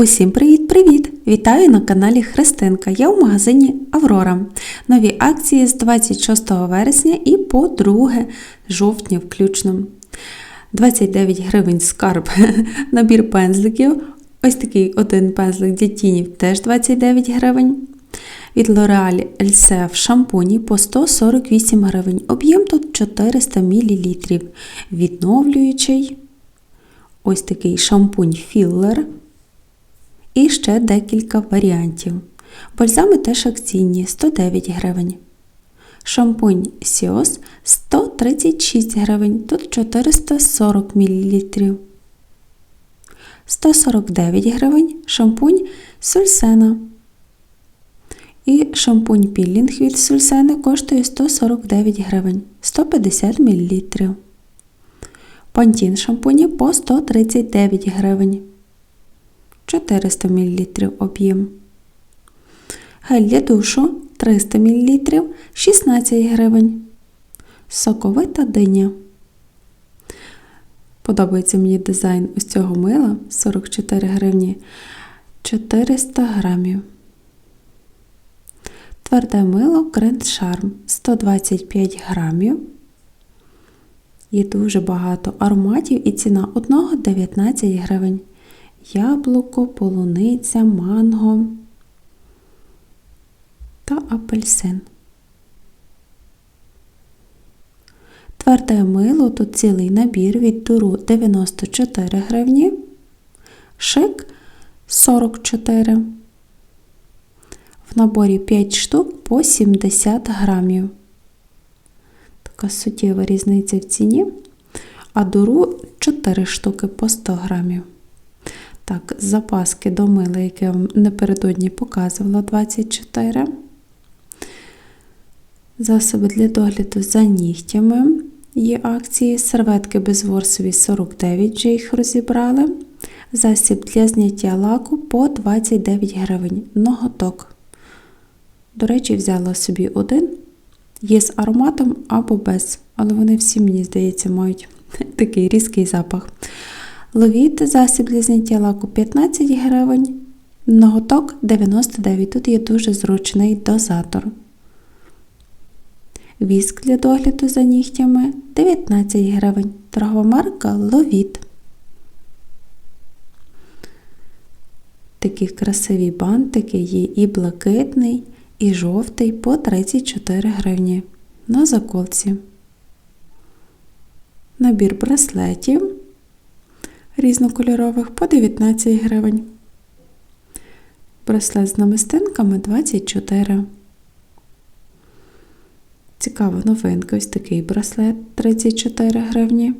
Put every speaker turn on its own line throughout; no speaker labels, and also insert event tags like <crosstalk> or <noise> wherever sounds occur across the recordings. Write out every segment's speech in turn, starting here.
Усім привіт-привіт! Вітаю на каналі Христинка. Я в магазині Аврора. Нові акції з 26 вересня і по 2 жовтня включно. 29 гривень скарб, <laughs> набір пензликів. Ось такий один пензлик для тінів теж 29 гривень. Від L'Oreal LCF шампуні по 148 гривень. Об'єм тут 400 мл. Відновлюючий. Ось такий шампунь філлер. І ще декілька варіантів. Бальзами теж акційні 109 гривень. Шампунь Сіос 136 гривень, тут 440 мл. 149 гривень шампунь Сульсена. І шампунь пілінг від Сульсени коштує 149 гривень 150 мл. Пантін шампуні по 139 гривень. 400 мл об'єм. Гель для душу 300 мл 16 гривень. Соковита диня. Подобається мені дизайн ось цього мила 44 гривні 400 грамів. Тверде мило Grand Charm 125 грамів. Є дуже багато ароматів і ціна одного 19 гривень яблуко, полуниця, манго та апельсин. Тверде мило тут цілий набір від туру 94 гривні, шик 44. В наборі 5 штук по 70 грамів. Така суттєва різниця в ціні, а дуру 4 штуки по 100 грамів. Так, запаски до мила, яке я вам напередодні показувала 24. Засоби для догляду за нігтями. Є акції. Серветки безворсові 49, вже їх розібрали. Засіб для зняття лаку по 29 гривень. Ноготок. До речі, взяла собі один. Є з ароматом або без. Але вони всі, мені здається, мають <laughs> такий різкий запах. Ловіт засіб для зняття лаку 15 гривень. Ноготок 99. Тут є дуже зручний дозатор. Віск для догляду за нігтями 19 гривень. Торгова марка Ловіт. Такі красиві бантики є і блакитний, і жовтий по 34 гривні. На заколці. Набір браслетів різнокольорових по 19 гривень. Браслет з намистинками 24. Цікава новинка, ось такий браслет 34 гривні.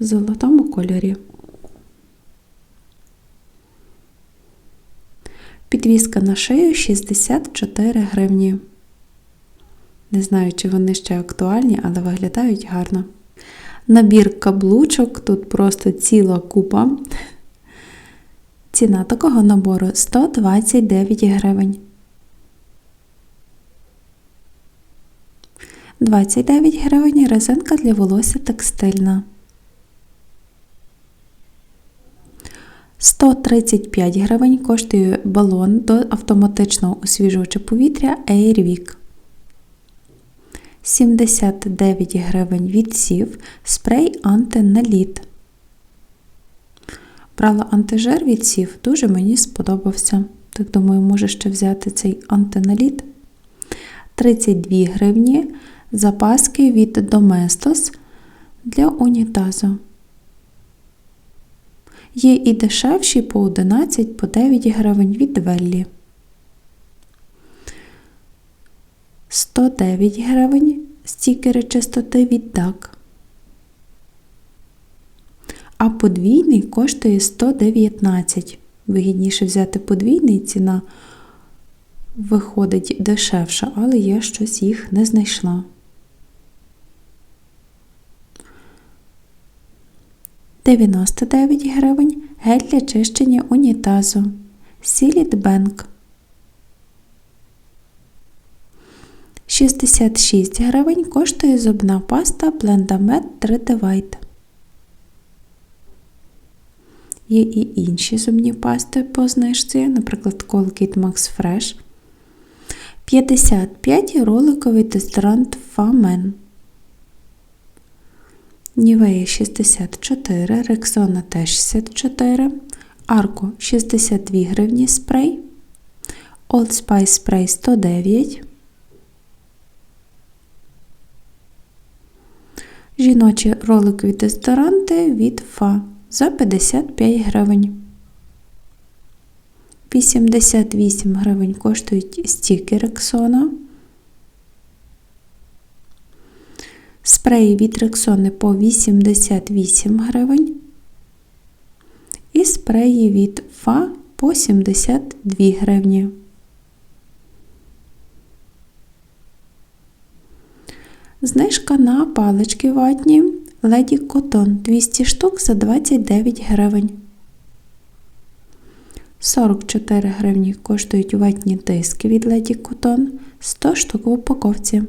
В золотому кольорі. Підвіска на шию 64 гривні. Не знаю, чи вони ще актуальні, але виглядають гарно. Набір каблучок, тут просто ціла купа. Ціна такого набору 129 гривень. 29 гривень резинка для волосся текстильна. 135 гривень коштує балон до автоматичного освіжувача повітря Airwick. 79 гривень відсів, спрей антиналіт. Брала антижир відсів, дуже мені сподобався. Так думаю, може ще взяти цей антиналіт. 32 гривні запаски від Domestos для унітазу. Є і дешевші по 11 по 9 гривень від Веллі. 109 гривень стікери чистоти від DAC. А подвійний коштує 119. Вигідніше взяти подвійний ціна виходить дешевша, але я щось їх не знайшла. Дев'яносто дев'ять гривень гель для чищення унітазу. Сіліт Бенк. 66 гривень коштує зубна паста Blendamed 3D White. Є і інші зубні пасти по знижці, наприклад, Colgate Max Fresh. 55 роликовий дезодорант Фамен. Нівея 64, Рексона теж 64, Арко 62 гривні спрей, Old Spice спрей 109. Жіночі роликові дезодоранти від Фа за 55 гривень. 88 гривень коштують стіки Рексона. Спреї від Рексони по 88 гривень. І спреї від Фа по 72 гривні. Знижка на палички ватні Леді Котон 200 штук за 29 гривень. 44 гривні коштують ватні диски від Леді Котон 100 штук в упаковці.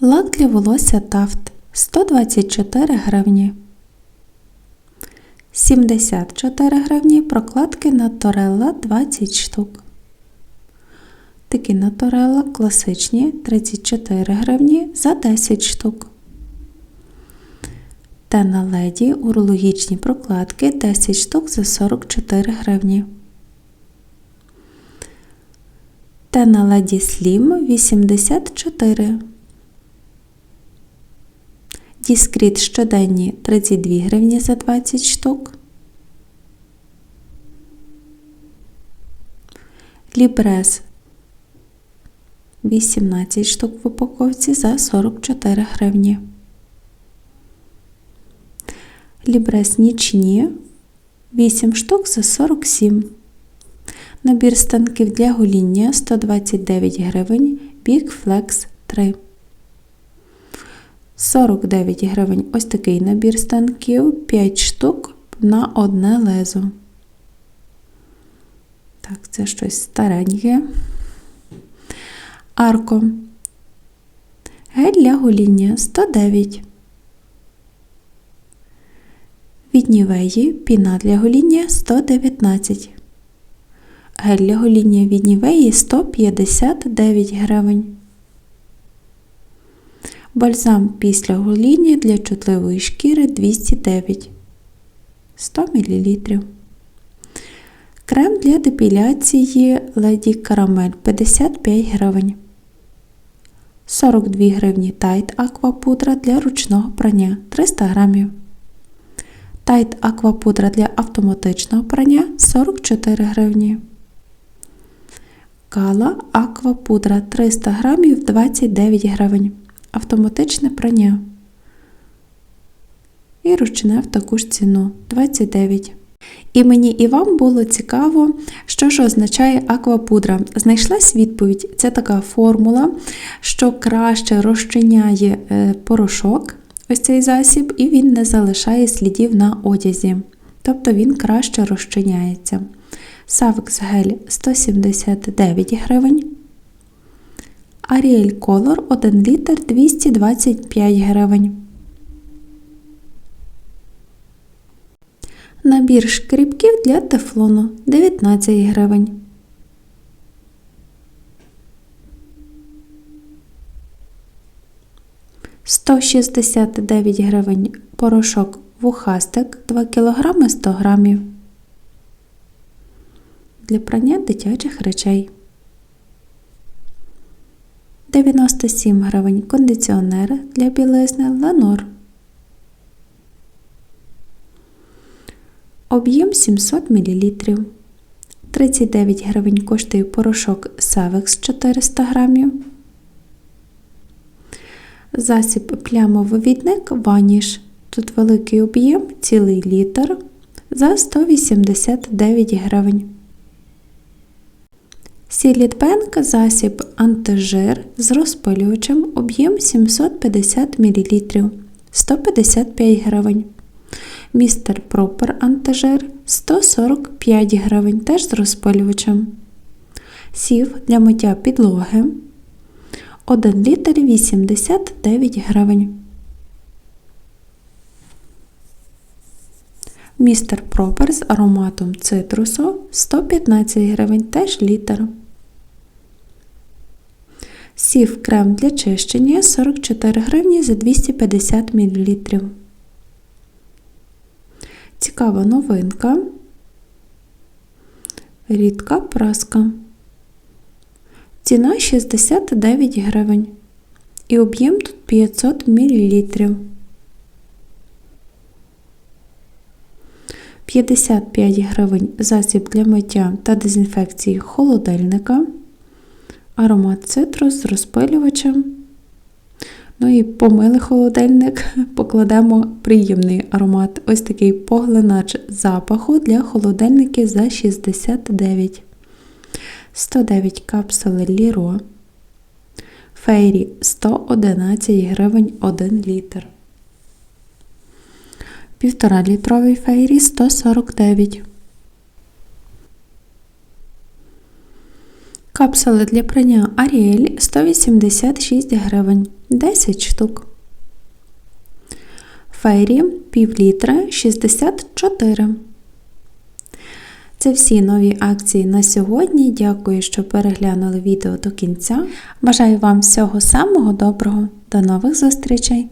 Лак для волосся Тафт 124 гривні. 74 гривні прокладки Наторелла 20 штук. Такі Наторелла класичні 34 гривні за 10 штук. Та на леді урологічні прокладки 10 штук за 44 гривні. Та на леді Slim 84. Діскріт щоденні 32 гривні за 20 штук. Лібрес 18 штук в упаковці за 44 гривні. Лібрес нічні 8 штук за 47. Набір станків для гоління 129 гривень. Big Flex 3. 49 гривень ось такий набір станків 5 штук на одне лезо. Так, це щось стареньке. Арко. Гель для гоління 109. Від Нівеї піна для гоління 119. Гель для гоління від Нівеї 159 гривень. Бальзам після гоління для чутливої шкіри 209 100 мл. Крем для депіляції Lady Caramel 55 гривень. 42 гривні Tide аквапудра для ручного прання 300 грамів. Тайт аквапудра для автоматичного прання 44 гривні. Кала аквапудра 300 грамів 29 гривень. Автоматичне прання. І ручне в таку ж ціну 29. І мені і вам було цікаво, що ж означає аквапудра. Знайшлась відповідь: це така формула, що краще розчиняє е, порошок ось цей засіб, і він не залишає слідів на одязі. Тобто він краще розчиняється. Савекс гель 179 гривень. Ariel Color 1 літр 225 гривень. Набір шкрібків для тефлону 19 гривень. Сто шістдесят дев'ять гривень порошок вухастик 2 кг 100 грамів. Для прання дитячих речей. 97 гривень кондиціонер для білизни Ленор. Об'єм 700 мл. 39 гривень коштує порошок Савекс 400 грамів. Засіб плямовивідник Ваніш. Тут великий об'єм, цілий літр за 189 гривень. Сілітбенк засіб антижир з розпилювачем об'єм 750 мл 155 гривень. Містер Пропер антижир 145 гривень теж з розпилювачем. Сів для миття підлоги 1 літр 89 гривень. Містер Пропер з ароматом цитрусу 115 гривень, теж літр. Сів крем для чищення 44 гривні за 250 мл. Цікава новинка. Рідка праска. Ціна 69 гривень. І об'єм тут 500 мл. 55 гривень засіб для миття та дезінфекції холодильника. Аромат цитрус з розпилювачем. Ну і помили холодильник, <laughs> покладемо приємний аромат. Ось такий поглинач запаху для холодильників за 69. 109 капсули Ліро. Фейрі 111 гривень 1 літр. 1,5 літровий фейрі 149. Капсули для прання Аріель 186 гривень 10 штук. Фейрі пів літра 64. Це всі нові акції на сьогодні. Дякую, що переглянули відео до кінця. Бажаю вам всього самого доброго. До нових зустрічей!